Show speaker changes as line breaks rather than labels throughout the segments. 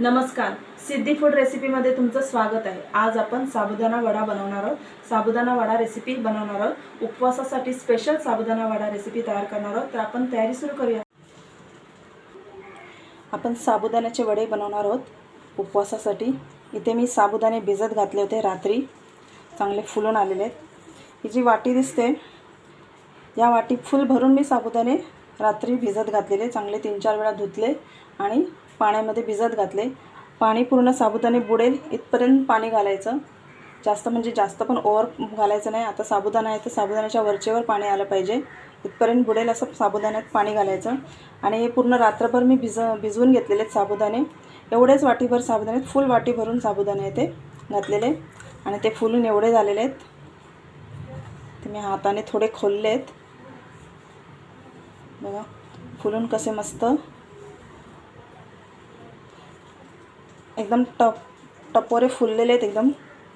नमस्कार. सिद्धी फूड रेसिपीमध्ये तुमचं स्वागत आहे. आज आपण साबुदाणा वडा बनवणार आहोत. साबुदाणा वडा रेसिपी बनवणार आहोत. उपवासासाठी स्पेशल साबुदाणा वडा रेसिपी तयार करणार आहोत. तर आपण तयारी सुरू करूया. आपण साबुदाण्याचे वडे बनवणार आहोत उपवासासाठी. इथे मी साबुदाणे भिजत घातले होते रात्री. चांगले फुलून आलेले आहेत. ही जी वाटी दिसते या वाटी फुल भरून मी साबुदाणे रात्री भिजत घातलेले. चांगले तीन चार वेळा धुतले आणि पाण्यामध्ये भिजत घातले. पाणी पूर्ण साबुदाणे बुडेल इथपर्यंत पाणी घालायचं. जास्त म्हणजे जास्त पण ओव्हर घालायचं नाही. आता साबुदाणा आहे तर साबुदाण्याच्या वरचेवर पाणी आलं पाहिजे. इथपर्यंत बुडेल असं साबुदाण्यात पाणी घालायचं. आणि हे पूर्ण रात्रभर मी भिज भिजवून घेतलेले आहेत साबुदाणे. एवढेच वाटीभर साबुदाणे फुल वाटी भरून साबुदाणे ते घातलेले. आणि ते फुलून एवढे झालेले आहेत. ते मी हाताने थोडे खोलले आहेत बघा फुलून कसे मस्त एकदम टप टपोरे फुललेले आहेत एकदम.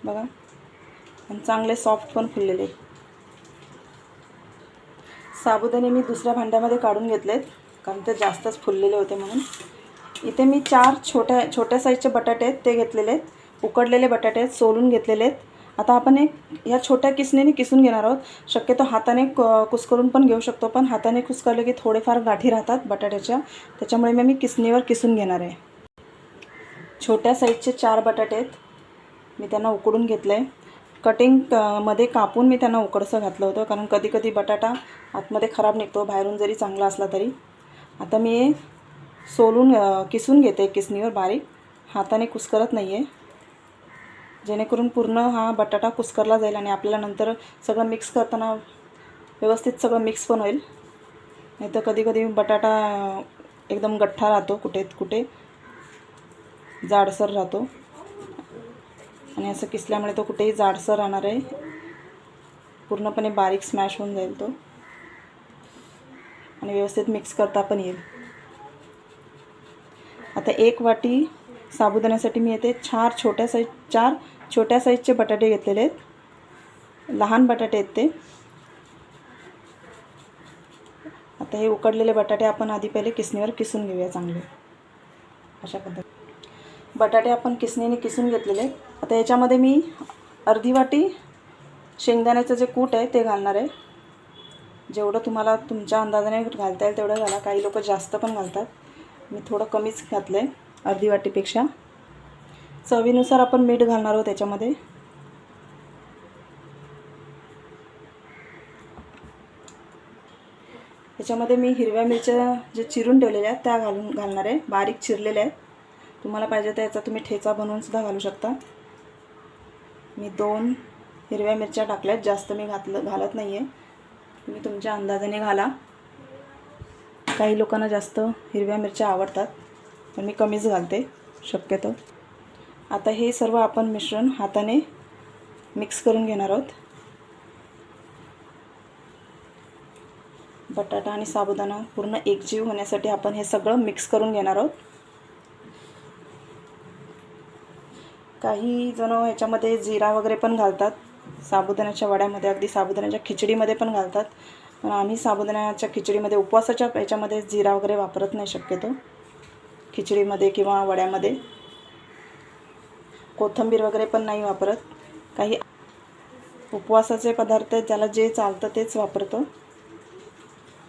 बघा. आणि चांगले सॉफ्ट पण फुललेले आहेत. साबुदाणे मी दुसऱ्या भांड्यामध्ये काढून घेतलेत कारण ते जास्तच फुललेले होते म्हणून. इथे मी चार छोट्या छोट्या साईजचे बटाटे आहेत ते घेतलेले आहेत. उकडलेले बटाटे आहेत सोलून घेतलेले आहेत. आता आपण एक या छोट्या किसणीने किसून घेणार आहोत. शक्यतो हाताने क कुस्करून पण घेऊ शकतो पण हाताने कुसकरले की थोडेफार गाठी राहतात बटाट्याच्या. त्याच्यामुळे मी मी किसणीवर किसून घेणार आहे. छोट्या साईजचे चार बटाटे आहेत मी त्यांना उकडून घेतलं आहे कटिंग क- मध्ये कापून मी त्यांना उकडसं घातलं होतं कारण कधी कधी बटाटा आतमध्ये खराब निघतो बाहेरून जरी चांगला असला तरी. आता मी सोलून किसून घेते किसणीवर बारीक. हाताने कुस्करत नाही आहे जेणेकरून पूर्ण हा बटाटा कुस्करला जाईल आणि आपल्याला नंतर सगळं मिक्स करताना व्यवस्थित सगळं मिक्स पण होईल. नाही तर कधी कधी बटाटा एकदम गठ्ठा राहतो कुठे कुठे. जाडसर राहतो. आणि असं किसल्यामुळे तो कुठेही जाडसर राहणार आहे. पूर्णपणे बारीक स्मॅश होऊन जाईल तो. आणि व्यवस्थित मिक्स करता पण येईल. आता एक वाटी साबुदाण्यासाठी मी येते चार छोट्या साईज चार छोट्या साईजचे बटाटे घेतलेले आहेत. लहान बटाटे आहेत ते. आता हे उकडलेले बटाटे आपण आधी पहिले किसणीवर किसून घेऊया चांगले. अशा पद्धतीने. बटाटे आपण किसणीने किसून घेतलेले आता याच्यामध्ये मी अर्धी वाटी शेंगदाण्याचं जे कूट आहे ते घालणार आहे. जेवढं तुम्हाला तुमच्या अंदाजाने घालता येईल तेवढं घाला. काही लोक जास्त पण घालतात. मी थोडं कमीच घातलं आहे अर्धी वाटीपेक्षा. चवीनुसार आपण मीठ घालणार आहोत त्याच्यामध्ये. त्याच्यामध्ये मी हिरव्या मिरच्या जे चिरून ठेवलेल्या आहेत त्या घालून घालणार आहे. बारीक चिरलेल्या आहेत. तुम्हाला पाहिजे तर याचा तुम्ही ठेचा बनवून सुद्धा घालू शकता. मी दोन हिरव्या मिरच्या टाकल्यात जास्त मी घातलं घालत नाही आहे तुम्ही तुमच्या अंदाजाने घाला. काही लोकांना जास्त हिरव्या मिरच्या आवडतात पण मी कमीच घालते शक्यतो. आता हे सर्व आपण मिश्रण हाताने मिक्स करून घेणार आहोत. बटाटा आणि साबुदाणा पूर्ण एकजीव होण्यासाठी आपण हे सगळं मिक्स करून घेणार आहोत. काही जण ह्याच्यामध्ये जिरा वगैरे पण घालतात. साबुदाण्याच्या वड्यामध्ये अगदी साबुदाण्याच्या खिचडीमध्ये पण घालतात. पण आम्ही साबुदाण्याच्या खिचडीमध्ये उपवासाच्या ह्याच्यामध्ये जिरा वगैरे वापरत नाही शक्यतो. खिचडीमध्ये किंवा वड्यामध्ये. कोथिंबीर वगैरे पण नाही वापरत. काही उपवासाचे पदार्थ आहेत ज्याला जे चालतं तेच वापरतो.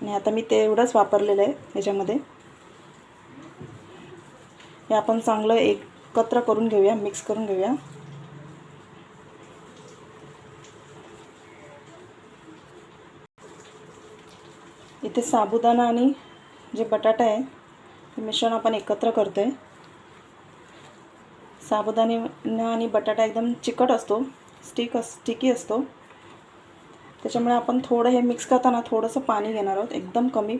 आणि आता मी ते एवढंच वापरलेलं आहे ह्याच्यामध्ये. हे आपण चांगलं एक एकत्र करून घेऊया मिक्स करून घेऊया. इथे साबुदाणा आणि जे बटाटा आहे हे मिश्रण आपण एकत्र करतो आहे साबुदाणे आणि बटाटा एकदम चिकट असतो स्टिक अस स्टिकी असतो. त्याच्यामुळे आपण थोडं हे मिक्स करताना थोडंसं पाणी घेणार आहोत. एकदम कमी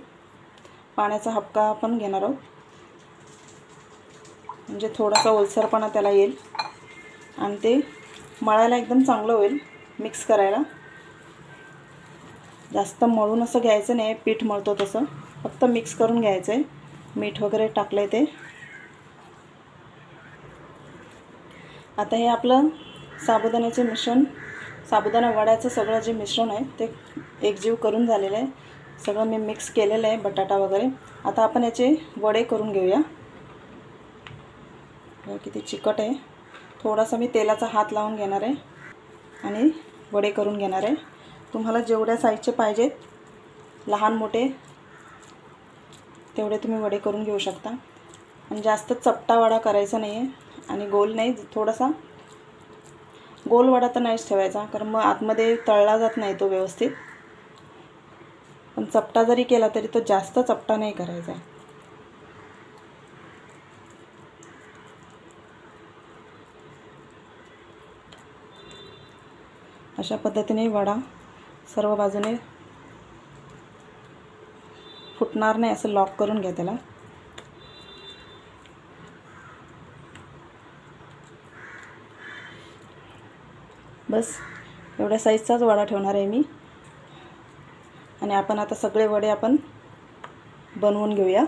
पाण्याचा हपका आपण घेणार आहोत. म्हणजे थोडासा ओलसरपणा त्याला येईल. आणि ते मळायला एकदम चांगलं होईल मिक्स करायला. जास्त मळून असं घ्यायचं नाही पीठ मळतो तसं. फक्त मिक्स करून घ्यायचं आहे मीठ वगैरे टाकलं आहे ते. आता हे आपलं साबुदाण्याचे मिश्रण साबुदाणा वड्याचं सगळं जे मिश्रण आहे ते एकजीव करून झालेलं आहे. सगळं मी मिक्स केलेलं आहे बटाटा वगैरे. आता आपण याचे वडे करून घेऊया. बघा किती चिकट आहे. थोडासा मी तेलाचा हात लावून घेणार आहे आणि वडे करून घेणार आहे. तुम्हाला जेवढ्या साईजचे पाहिजेत लहान मोठे तेवढे तुम्ही वडे करून घेऊ शकता. आणि जास्त चपटा वडा करायचा नाही आहे आणि गोल नाही थोडासा गोल वडा तर नाहीच ठेवायचा कारण मग आतमध्ये तळला जात नाही तो व्यवस्थित. पण चपटा जरी केला तरी तो जास्त चपटा नाही करायचा आहे. अशा पद्धतीने वडा सर्व बाजूने फुटणार नाही असं लॉक करून घ्या त्याला. बस एवढ्या साईजचाच वडा ठेवणार आहे मी. आणि आपण आता सगळे वडे आपण बनवून घेऊया.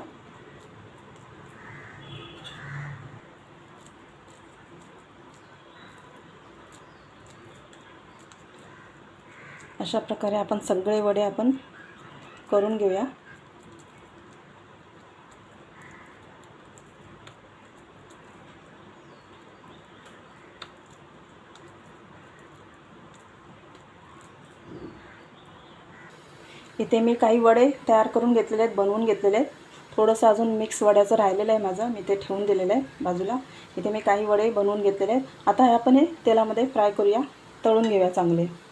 अशा प्रकारे आपण सगळे वडे आपण करून घेऊया. इथे मी काही वडे तयार करून घेतलेले आहेत बनवून घेतलेले आहेत. थोडंसं अजून मिक्स वड्याचं राहिलेलं आहे माझं. मी ते ठेवून दिलेलं आहे बाजूला. इथे मी काही वडे बनवून घेतलेले आहेत. आता हे आपण हे तेलामध्ये फ्राय करूया. तळून घेऊया चांगले.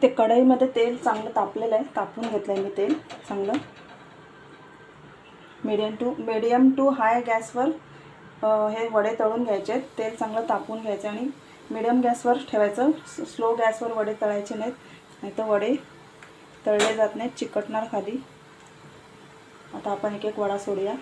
इथे कढईमध्ये तेल चांगलं तापलेलं आहे. तापून घेतलं आहे मी तेल चांगलं. Medium to medium to high गॅसवर हे वडे तळून घ्यायचे आहेत. तेल चांगलं तापून घ्यायचं आणि मिडियम गॅसवर ठेवायचं. स्लो गॅसवर वडे तळायचे नाहीत. नाही तर वडे तळले जात नाहीत. चिकटणार खाली. आता आपण एक एक वडा सोडूया.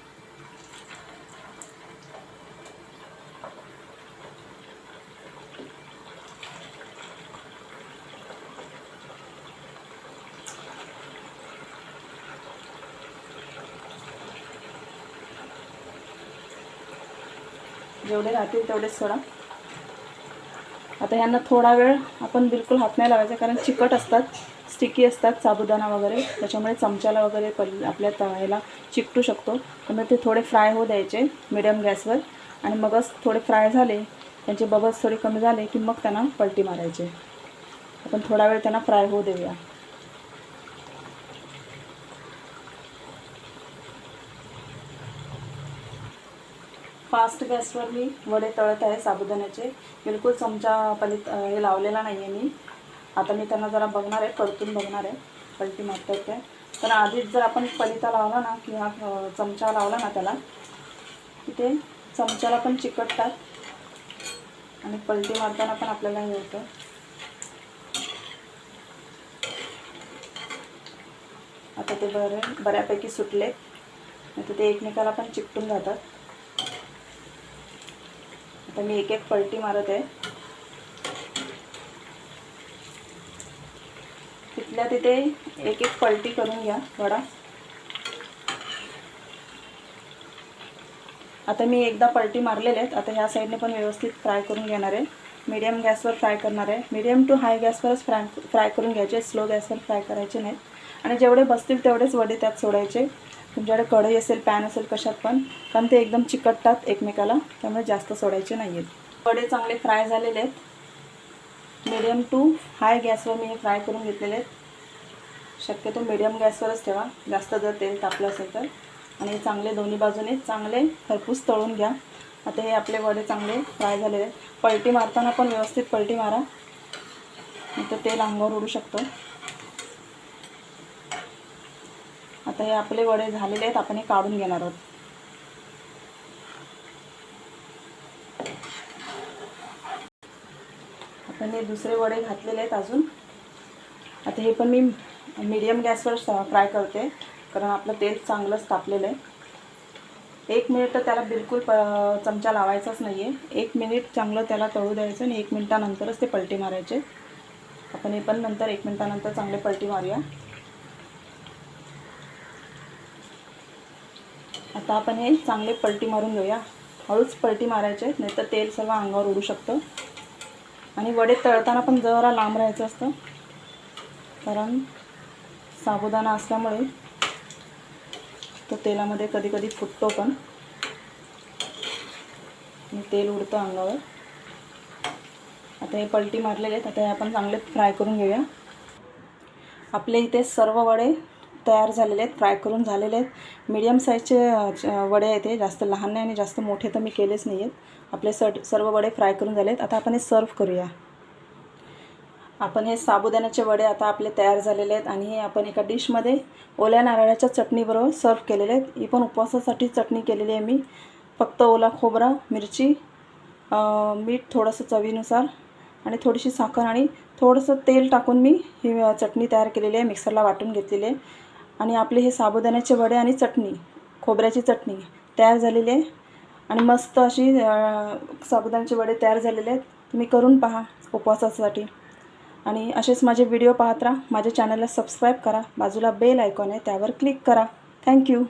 जेवढे राहतील तेवढेच सोडा. आता ह्यांना थोडा वेळ आपण बिलकुल हात नाही लावायचा कारण चिकट असतात स्टिकी असतात साबुदाणा वगैरे. त्याच्यामुळे चमच्याला वगैरे पल आपल्या तव्याला चिकटू शकतो. त्यामुळे ते थोडे फ्राय होऊ द्यायचे मिडियम गॅसवर. आणि मगच थोडे फ्राय झाले त्यांचे बबल्स थोडे कमी झाले की मग त्यांना पलटी मारायचे. आपण थोडा वेळ त्यांना फ्राय होऊ देऊया. फास्ट गॅसवर मी वडे तळत आहे साबुदाण्याचे. बिलकुल चमचा पलित हे लावलेला नाही आहे मी. आता मी त्यांना जरा बघणार आहे परतून बघणार आहे. पलटी मारतात येते तर आधीच जर आपण पलिता लावला ना किंवा चमचा लावला ना त्याला की ते चमच्याला पण चिकटतात. आणि पलटी मारताना पण आपल्याला हे होतं. आता ते बरे बऱ्यापैकी सुटले. नाही तर ते एकमेकाला पण चिकटून जातात. तर मी एक एक पलटी मारत आहे. तिथल्या तिथे एक एक पलटी करून घ्या वडा. आता मी एकदा पलटी मारलेले आहेत. आता ह्या साईडने पण व्यवस्थित फ्राय करून घेणार आहे. मीडियम गॅसवर फ्राय करणार आहे. मीडियम टू हाय गॅसवरच फ्राय फ्राय करून घ्यायचे. स्लो गॅसवर फ्राय करायचे नाहीत. आणि जेवढे बसतील तेवढेच वडे त्यात सोडायचे. तुमच्याकडे कढई असेल पॅन असेल कशात पण. कारण ते एकदम चिकटतात एकमेकाला त्यामुळे जास्त सोडायचे नाही आहेत वडे चांगले फ्राय झालेले आहेत. मिडियम टू हाय गॅसवर मी हे फ्राय करून घेतलेले आहेत. शक्यतो मिडियम गॅसवरच ठेवा. जास्त जर तेल तापलं असेल तर. आणि हे चांगले दोन्ही बाजूने चांगले खरपूस तळून घ्या. आता हे आपले वडे चांगले फ्राय झालेले आहेत. पलटी मारताना पण व्यवस्थित पलटी मारा. नंतर तर तेल अंगावर उडू शकतो. आता हे आपले वडे झालेले आहेत आपण हे काढून घेणार आहोत. आपण हे दुसरे वडे घातलेले आहेत अजून. आता हे पण मी मीडियम गॅसवर फ्राय करते कारण आपलं तेल चांगलंच तापलेलं आहे. एक मिनिट तर त्याला बिलकुल प चमचा लावायचाच नाही आहे एक मिनिट चांगलं त्याला तळू द्यायचं आणि एक मिनटानंतरच ते पलटी मारायचे. आपण हे पण नंतर एक मिनटानंतर चांगले पलटी मारूया. आता आपण हे चांगले पलटी मारून घेऊया. हळूच पलटी मारायचे नाही तर तेल सर्व अंगावर उडू शकतं. आणि वडे तळताना पण जरा लांब राहायचं असतं. कारण साबुदाणा असल्यामुळे तो तेलामध्ये कधी कधी फुटतो पण. तेल उडतं अंगावर. आता हे पलटी मारलेले आहेत. आता हे आपण चांगले फ्राय करून घेऊया. आपले इथे सर्व वडे तयार झालेले आहेत फ्राय करून झालेले आहेत. मीडियम साईजचे वडे आहेत हे जास्त लहान नाही आणि जास्त मोठे तर मी केलेच नाही आहेत. आपले सर सर्व वडे फ्राय करून झाले आहेत. आता आपण हे सर्व करूया. आपण हे साबुदाण्याचे वडे आता आपले तयार झालेले आहेत आणि हे आपण एका डिशमध्ये ओल्या नारळाच्या चटणीबरोबर सर्व केलेले आहेत. ही पण उपवासासाठी चटणी केलेली आहे मी. फक्त ओला खोबरा मिरची मीठ थोडंसं चवीनुसार आणि थोडीशी साखर आणि थोडंसं तेल टाकून मी ही चटणी तयार केलेली आहे. मिक्सरला वाटून घेतलेली आहे. आणि आपले हे साबुदाण्याचे वडे आणि चटणी खोबऱ्याची चटणी तयार झालेली आहे. आणि मस्त अशी साबुदाण्याचे वडे तयार झालेले आहेत. तुम्ही करून पहा उपवासासाठी. आणि असेच माझे व्हिडिओ पाहत राहा. माझ्या चॅनलला सबस्क्राईब करा. बाजूला बेल आयकॉन आहे त्यावर क्लिक करा. थँक्यू